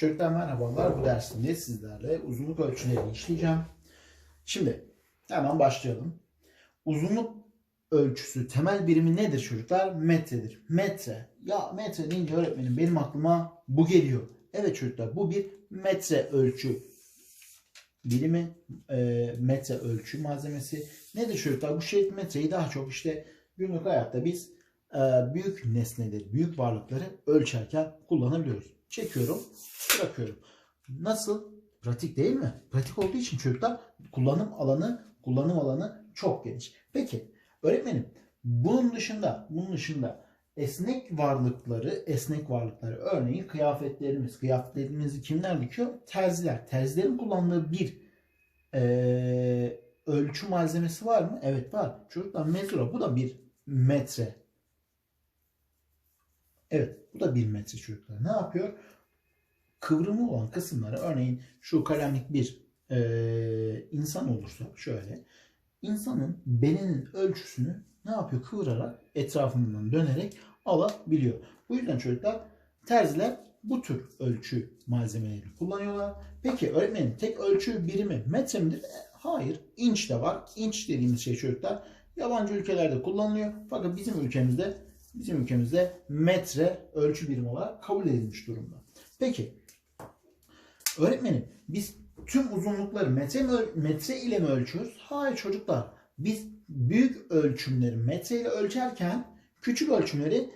Çocuklar merhabalar. Bu dersimde sizlerle uzunluk ölçülerini işleyeceğim. Şimdi hemen başlayalım. Uzunluk ölçüsü temel birimi nedir çocuklar? Metredir. Metre. Ya metre deyince öğretmenim benim aklıma bu geliyor. Evet çocuklar bu bir metre ölçü birimi. e, metre ölçü malzemesi. Nedir çocuklar? Bu şerit metreyi daha çok işte günlük hayatta biz e, büyük nesneleri, büyük varlıkları ölçerken kullanabiliyoruz. Çekiyorum, bırakıyorum. Nasıl? Pratik değil mi? Pratik olduğu için çocuklar kullanım alanı, kullanım alanı çok geniş. Peki öğretmenim bunun dışında, bunun dışında esnek varlıkları, esnek varlıkları örneğin kıyafetlerimiz, kıyafetlerimizi kimler dikiyor? Terziler. Terzilerin kullandığı bir eee, ölçü malzemesi var mı? Evet var. Çocuklar mezura bu da bir metre. Evet bu da bir metre çocuklar. Ne yapıyor? Kıvrımı olan kısımları örneğin şu kalemlik bir eee, insan olursa şöyle insanın belinin ölçüsünü ne yapıyor? Kıvırarak etrafından dönerek alabiliyor. Bu yüzden çocuklar terziler bu tür ölçü malzemelerini kullanıyorlar. Peki öğretmenim tek ölçü birimi metre midir? E, Hayır. İnç de var. İnç dediğimiz şey çocuklar yabancı ülkelerde kullanılıyor. Fakat bizim ülkemizde bizim ülkemizde metre ölçü birimi olarak kabul edilmiş durumda. Peki öğretmenim biz tüm uzunlukları metre, mi, metre ile mi ölçüyoruz? Hayır çocuklar. Biz büyük ölçümleri metre ile ölçerken küçük ölçümleri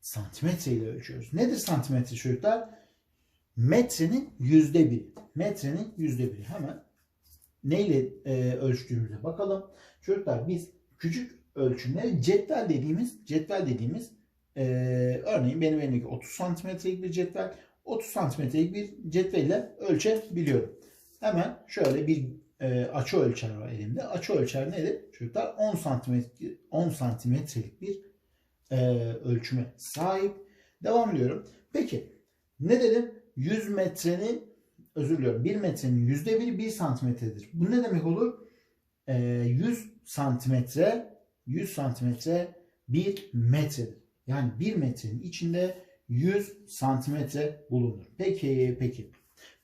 santimetre ile ölçüyoruz. Nedir santimetre çocuklar? Metrenin yüzde biri. Metrenin yüzde biri. Hemen neyle e, ölçtüğümüze bakalım. Çocuklar biz küçük ölçümleri cetvel dediğimiz cetvel dediğimiz e, örneğin benim elimdeki 30 santimetrelik bir cetvel 30 santimetrelik bir cetvelle ölçebiliyorum. Hemen şöyle bir e, açı ölçer var elimde. Açı ölçer nedir? Çocuklar 10 santimetre 10 santimetrelik bir e, ölçüme sahip. Devam ediyorum. Peki ne dedim? 100 metrenin özür diliyorum 1 metrenin yüzde biri 1 santimetredir. Bu ne demek olur? E, 100 santimetre 100 santimetre 1 metredir. Yani 1 metrenin içinde 100 santimetre bulunur. Peki peki.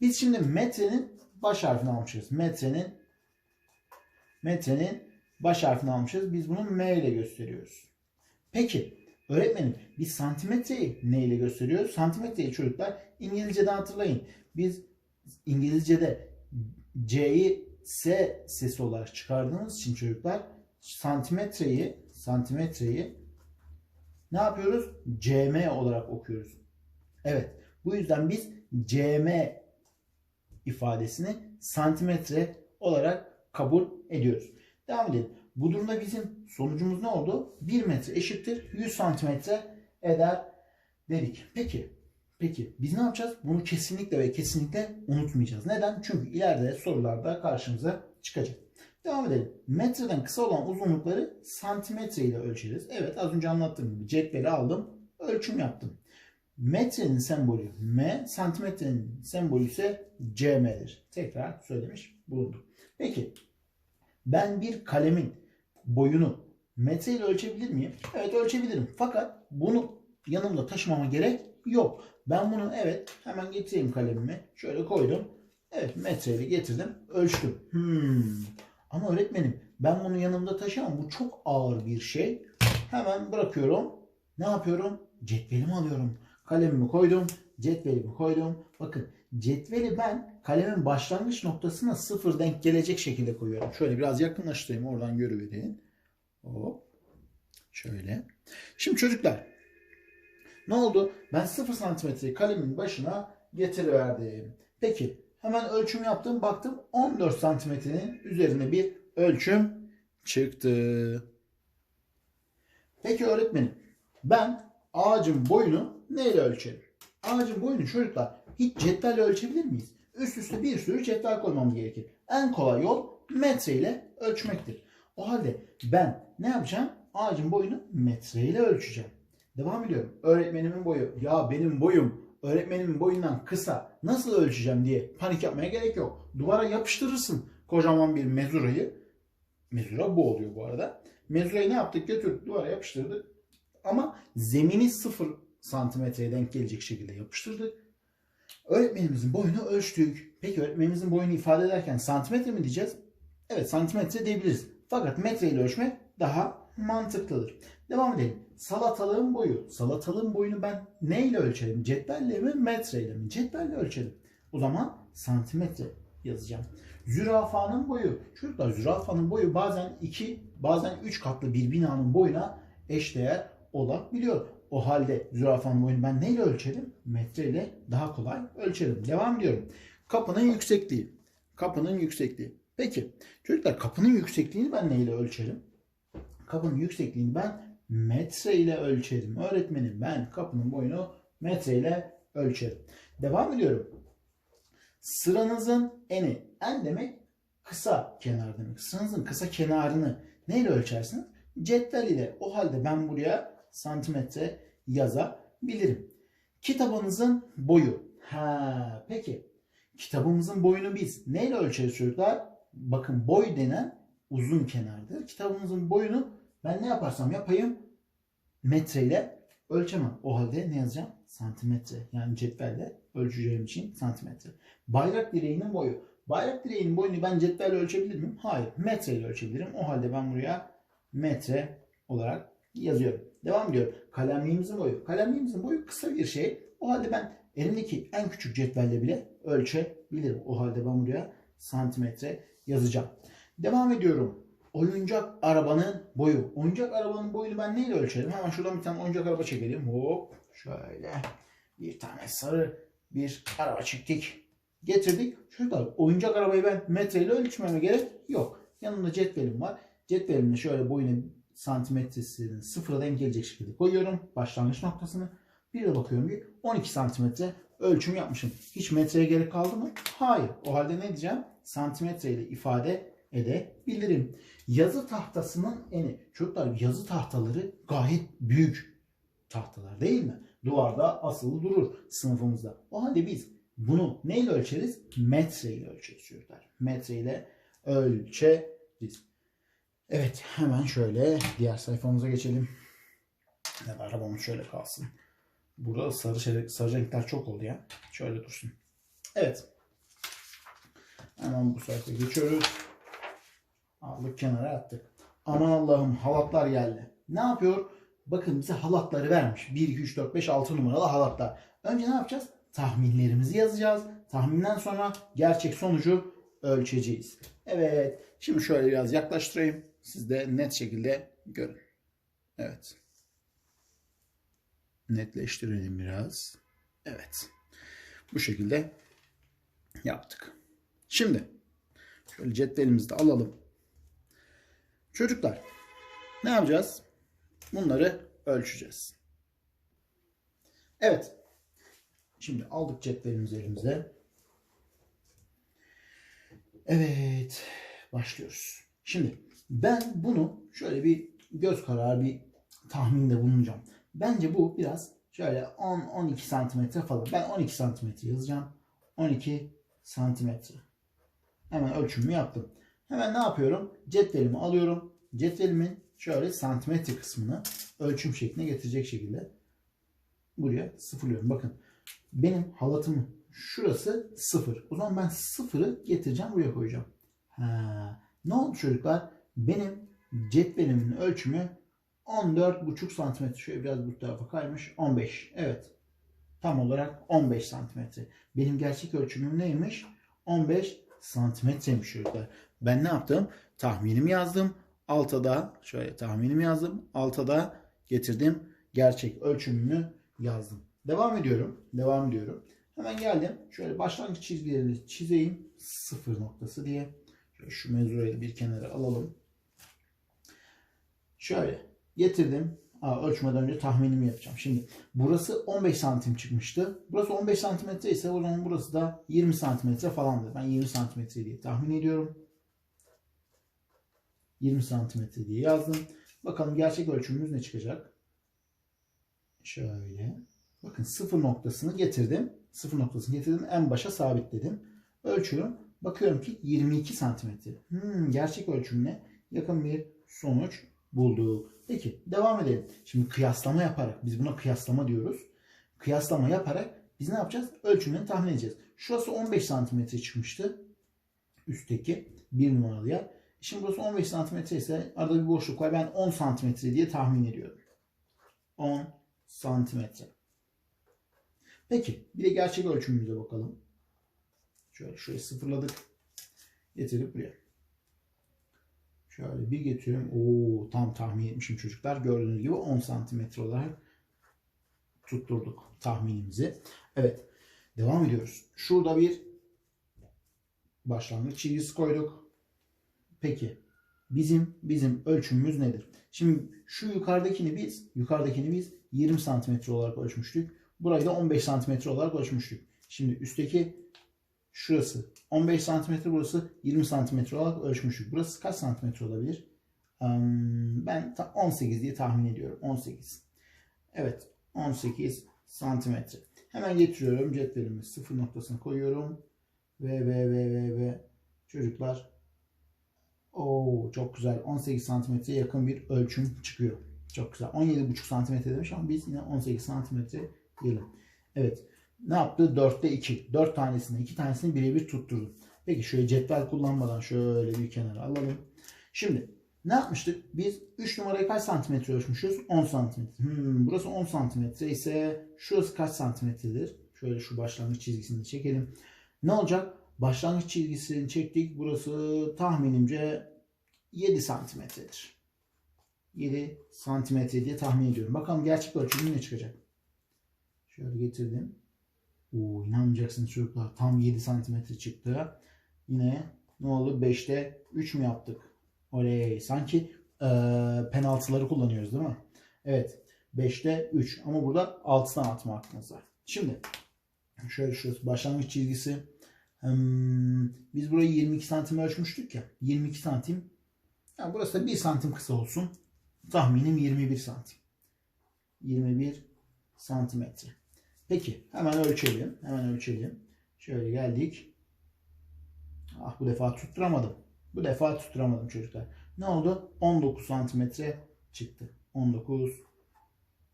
Biz şimdi metrenin baş harfini almışız. Metrenin metrenin baş harfini almışız. Biz bunu M ile gösteriyoruz. Peki öğretmenim biz santimetreyi ne ile gösteriyoruz? Santimetreyi çocuklar İngilizce'de hatırlayın. Biz İngilizce'de C'yi S sesi olarak çıkardığımız için çocuklar santimetreyi santimetreyi ne yapıyoruz? CM olarak okuyoruz. Evet. Bu yüzden biz CM ifadesini santimetre olarak kabul ediyoruz. Devam edelim. Bu durumda bizim sonucumuz ne oldu? 1 metre eşittir 100 santimetre eder dedik. Peki, peki biz ne yapacağız? Bunu kesinlikle ve kesinlikle unutmayacağız. Neden? Çünkü ileride sorularda karşımıza çıkacak. Devam edelim. Metreden kısa olan uzunlukları santimetre ile ölçeriz. Evet az önce anlattığım gibi cetveli aldım, ölçüm yaptım. Metrenin sembolü M, santimetrenin sembolü ise CM'dir. Tekrar söylemiş bulundum. Peki ben bir kalemin boyunu metre ile ölçebilir miyim? Evet ölçebilirim. Fakat bunu yanımda taşımama gerek yok. Ben bunu evet hemen getireyim kalemimi. Şöyle koydum. Evet metreyle getirdim. Ölçtüm. Hmm. Ama öğretmenim ben bunu yanımda taşıyamam. Bu çok ağır bir şey. Hemen bırakıyorum. Ne yapıyorum? Cetvelimi alıyorum. Kalemimi koydum. Cetvelimi koydum. Bakın cetveli ben kalemin başlangıç noktasına sıfır denk gelecek şekilde koyuyorum. Şöyle biraz yakınlaştırayım oradan görüverin. Hop. Şöyle. Şimdi çocuklar ne oldu? Ben 0 santimetreyi kalemin başına getiriverdim. Peki hemen ölçüm yaptım. Baktım 14 santimetrenin üzerine bir ölçüm çıktı. Peki öğretmenim ben ağacın boyunu neyle ölçerim? Ağacın boyunu çocuklar hiç cetvelle ölçebilir miyiz? Üst üste bir sürü cetvel koymamız gerekir. En kolay yol metre ile ölçmektir. O halde ben ne yapacağım? Ağacın boyunu metre ile ölçeceğim. Devam ediyorum. Öğretmenimin boyu. Ya benim boyum öğretmenimin boyundan kısa. Nasıl ölçeceğim diye panik yapmaya gerek yok. Duvara yapıştırırsın kocaman bir mezurayı. Mezura bu oluyor bu arada. Mezurayı ne yaptık? Götürdük duvara yapıştırdık. Ama zemini 0 santimetreye denk gelecek şekilde yapıştırdık. Öğretmenimizin boyunu ölçtük. Peki öğretmenimizin boyunu ifade ederken santimetre mi diyeceğiz? Evet santimetre diyebiliriz. Fakat metre ile ölçmek daha mantıklıdır. Devam edelim. Salatalığın boyu. Salatalığın boyunu ben neyle ölçerim? Cetvelle mi metreyle mi? Cetvelle ölçerim. O zaman santimetre yazacağım. Zürafanın boyu. Çocuklar zürafanın boyu bazen 2 bazen 3 katlı bir binanın boyuna eşdeğer olabiliyor. O halde zürafanın boyunu ben neyle ölçerim? Metreyle daha kolay ölçerim. Devam ediyorum. Kapının yüksekliği. Kapının yüksekliği. Peki çocuklar kapının yüksekliğini ben neyle ölçerim? Kapının yüksekliğini ben metre ile ölçerim. Öğretmenim ben kapının boyunu metre ile ölçerim. Devam ediyorum. Sıranızın eni. En demek kısa kenar demek. Sıranızın kısa kenarını neyle ölçersiniz? Cetvel ile. O halde ben buraya santimetre yazabilirim. Kitabınızın boyu. Ha, peki. Kitabımızın boyunu biz neyle ölçeriz çocuklar? Bakın boy denen uzun kenardır. Kitabımızın boyunu ben ne yaparsam yapayım metreyle ölçemem. O halde ne yazacağım? Santimetre. Yani cetvelle ölçeceğim için santimetre. Bayrak direğinin boyu. Bayrak direğinin boyunu ben cetvelle ölçebilir miyim? Hayır. Metreyle ölçebilirim. O halde ben buraya metre olarak yazıyorum. Devam ediyorum. Kalemliğimizin boyu. Kalemliğimizin boyu kısa bir şey. O halde ben elimdeki en küçük cetvelle bile ölçebilirim. O halde ben buraya santimetre yazacağım. Devam ediyorum. Oyuncak arabanın boyu. Oyuncak arabanın boyunu ben neyle ölçerim? Hemen şuradan bir tane oyuncak araba çekelim. Hop şöyle bir tane sarı bir araba çektik. Getirdik. Çocuklar oyuncak arabayı ben metreyle ölçmeme gerek yok. Yanımda cetvelim var. Cetvelimle şöyle boyunu santimetresini sıfıra denk gelecek şekilde koyuyorum. Başlangıç noktasını. Bir de bakıyorum ki 12 santimetre ölçüm yapmışım. Hiç metreye gerek kaldı mı? Hayır. O halde ne diyeceğim? Santimetre ile ifade edebilirim. Yazı tahtasının eni. Çocuklar yazı tahtaları gayet büyük tahtalar değil mi? Duvarda asılı durur sınıfımızda. O halde biz bunu neyle ölçeriz? Metre ile ölçeriz çocuklar. Metre ile ölçeriz. Evet hemen şöyle diğer sayfamıza geçelim. Da arabamız şöyle kalsın. Burada sarı, şey, sarı renkler çok oldu ya. Şöyle dursun. Evet. Hemen bu sayfaya geçiyoruz. Aldık kenara attık. Aman Allah'ım halatlar geldi. Ne yapıyor? Bakın bize halatları vermiş. 1, 2, 3, 4, 5, 6 numaralı halatlar. Önce ne yapacağız? Tahminlerimizi yazacağız. Tahminden sonra gerçek sonucu ölçeceğiz. Evet. Şimdi şöyle biraz yaklaştırayım. Siz de net şekilde görün. Evet. Netleştirelim biraz. Evet. Bu şekilde yaptık. Şimdi şöyle cetvelimizi de alalım. Çocuklar ne yapacağız? Bunları ölçeceğiz. Evet. Şimdi aldık cetvelimizi elimize. Evet. Başlıyoruz. Şimdi ben bunu şöyle bir göz kararı bir tahminde bulunacağım. Bence bu biraz şöyle 10-12 santimetre falan. Ben 12 santimetre yazacağım. 12 santimetre. Hemen ölçümümü yaptım. Hemen ne yapıyorum? Cetvelimi alıyorum. Cetvelimin şöyle santimetre kısmını ölçüm şekline getirecek şekilde buraya sıfırlıyorum. Bakın benim halatımın şurası sıfır. O zaman ben sıfırı getireceğim buraya koyacağım. Ha. Ne oldu çocuklar? Benim cetvelimin ölçümü 14,5 santimetre. Şöyle biraz bu tarafa kaymış. 15. Evet. Tam olarak 15 santimetre. Benim gerçek ölçümüm neymiş? 15 santimetreymiş çocuklar. Ben ne yaptım? Tahminimi yazdım. Alta da şöyle tahminimi yazdım. Alta da getirdim. Gerçek ölçümünü yazdım. Devam ediyorum. Devam ediyorum. Hemen geldim. Şöyle başlangıç çizgilerini çizeyim. Sıfır noktası diye. Şöyle şu mezurayı bir kenara alalım. Şöyle getirdim. Aa, ölçmeden önce tahminimi yapacağım. Şimdi burası 15 santim çıkmıştı. Burası 15 santimetre ise o zaman burası da 20 santimetre falandır. Ben 20 santimetre diye tahmin ediyorum. 20 santimetre diye yazdım. Bakalım gerçek ölçümümüz ne çıkacak? Şöyle. Bakın sıfır noktasını getirdim. Sıfır noktasını getirdim. En başa sabitledim. Ölçüyorum. Bakıyorum ki 22 santimetre. Hmm, gerçek ölçümle yakın bir sonuç bulduk. Peki devam edelim. Şimdi kıyaslama yaparak biz buna kıyaslama diyoruz. Kıyaslama yaparak Biz ne yapacağız? Ölçümünü tahmin edeceğiz. Şurası 15 santimetre çıkmıştı. Üstteki bir numaralı yer. Şimdi burası 15 santimetre ise arada bir boşluk var. Ben 10 santimetre diye tahmin ediyorum. 10 santimetre. Peki bir de gerçek ölçümümüze bakalım. Şöyle şurayı sıfırladık. Getirip buraya. Şöyle bir getiriyorum. Oo tam tahmin etmişim çocuklar. Gördüğünüz gibi 10 santimetre olarak tutturduk tahminimizi. Evet. Devam ediyoruz. Şurada bir başlangıç çizgisi koyduk. Peki bizim bizim ölçümümüz nedir? Şimdi şu yukarıdakini biz yukarıdakini biz 20 santimetre olarak ölçmüştük. Burayı da 15 santimetre olarak ölçmüştük. Şimdi üstteki şurası 15 santimetre burası 20 santimetre olarak ölçmüştük. Burası kaç santimetre olabilir? Ben ta- 18 diye tahmin ediyorum. 18. Evet 18 santimetre. Hemen getiriyorum cetvelimi sıfır noktasına koyuyorum. Ve ve ve ve ve çocuklar Oo çok güzel. 18 santimetreye yakın bir ölçüm çıkıyor. Çok güzel. 17,5 santimetre demiş ama biz yine 18 santimetre diyelim. Evet. Ne yaptı? 4'te 2. 4 tanesini, 2 tanesini birebir tutturdum. Peki şöyle cetvel kullanmadan şöyle bir kenara alalım. Şimdi ne yapmıştık? Biz 3 numarayı kaç santimetre ölçmüşüz? 10 santimetre. Hmm, burası 10 santimetre ise şurası kaç santimetredir? Şöyle şu başlangıç çizgisini çekelim. Ne olacak? Başlangıç çizgisini çektik. Burası tahminimce 7 santimetredir. 7 santimetre diye tahmin ediyorum. Bakalım gerçek ölçümü ne çıkacak? Şöyle getirdim. Oo, inanmayacaksınız çocuklar. Tam 7 santimetre çıktı. Yine ne oldu? 5'te 3 mü yaptık? Oley. Sanki eee, penaltıları kullanıyoruz değil mi? Evet. 5'te 3. Ama burada 6'dan atma hakkınız. Şimdi şöyle şu başlangıç çizgisi. Biz burayı 22 santim ölçmüştük ya. 22 santim. Yani burası da 1 santim kısa olsun. Tahminim 21 santim. 21 santimetre. Peki hemen ölçelim. Hemen ölçelim. Şöyle geldik. Ah bu defa tutturamadım. Bu defa tutturamadım çocuklar. Ne oldu? 19 santimetre çıktı. 19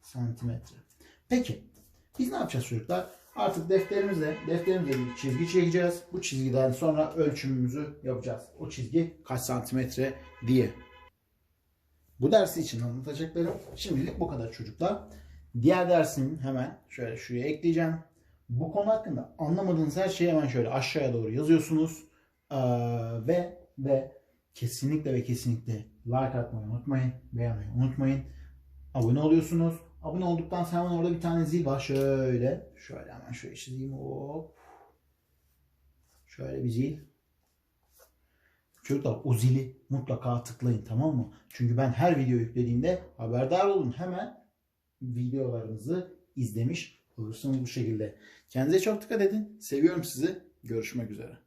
santimetre. Peki biz ne yapacağız çocuklar? Artık defterimizle, defterimizle bir çizgi çekeceğiz. Bu çizgiden sonra ölçümümüzü yapacağız. O çizgi kaç santimetre diye. Bu dersi için anlatacaklarım şimdilik bu kadar çocuklar. Diğer dersin hemen şöyle şuraya ekleyeceğim. Bu konu hakkında anlamadığınız her şeyi hemen şöyle aşağıya doğru yazıyorsunuz. Ee, ve ve kesinlikle ve kesinlikle like atmayı unutmayın. Beğenmeyi unutmayın. Abone oluyorsunuz. Abone olduktan sonra hemen orada bir tane zil var. Şöyle. Şöyle hemen şöyle çizeyim. Hop. Şöyle bir zil. Çocuklar o zili mutlaka tıklayın tamam mı? Çünkü ben her video yüklediğimde haberdar olun. Hemen videolarımızı izlemiş olursunuz bu şekilde. Kendinize çok dikkat edin. Seviyorum sizi. Görüşmek üzere.